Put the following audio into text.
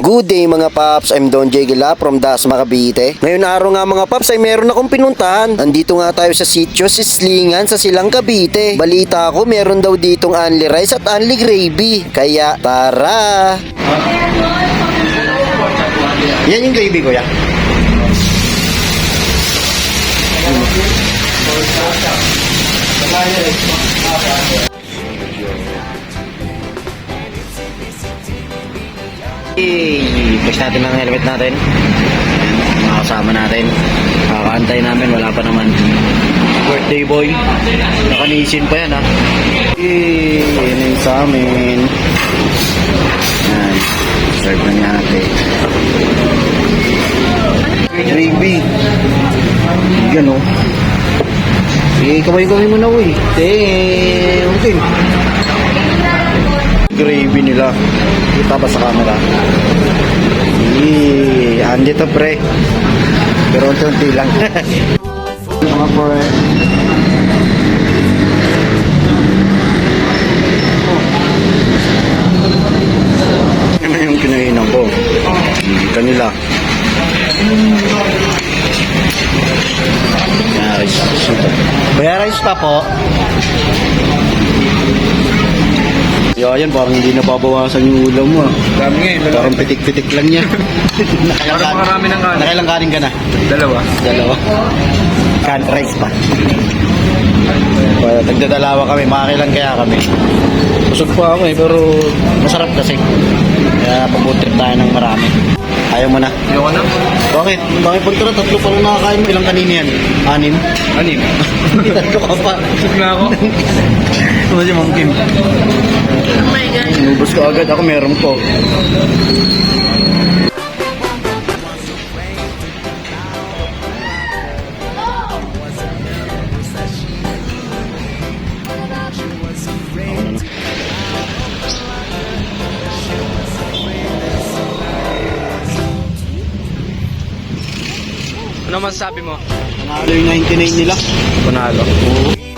Good day mga paps, I'm Don J. Gila from Dasma Cavite. Ngayon araw nga mga paps ay meron akong pinuntahan. Andito nga tayo sa sitio Sislingan sa Silang Cavite. Balita ko meron daw ditong only rice at only gravy. Kaya tara! Yan yung gravy ko ya. I-push natin ang helmet natin. Mga kasama natin. Kakaantay namin, wala pa naman. Birthday boy. Nakanisin pa yan ha. Eh, yun yung sa amin. Yan. Serve na ni ate. Gravy. Yan o. Eh, kamay-kamay mo na uy. Eh, okay. Gravy nila. Kita ba sa camera? Eh, andi to pre. Pero unti-unti lang. Mga pre. Ano yung kinainan ko? Kanila. Rice pa po. Yeah, yan, parang hindi nababawasan yung ulam mo. ah. Dami nga eh, Parang pitik-pitik lang yan. Parang marami ng kanin. Nakailang kanin ka na? Dalawa. Dalawa. Can rice pa. Well, tagdadalawa kami, makakilan kaya kami. Busog pa ako eh, pero masarap kasi. Kaya pag-trip tayo ng marami. Ayaw mo na. Ayoko na. Bakit? Bakit pag tara, tatlo pa lang nakakain mo. Ilang kanina yan? Anim? Anim. tatlo ka pa. Busog na ako. Ano si Ma'am Kim? Oh my God. Inubos ko agad. Ako meron ko. Ano masasabi mo? Panalo yung 99 nila. Panalo. Oo.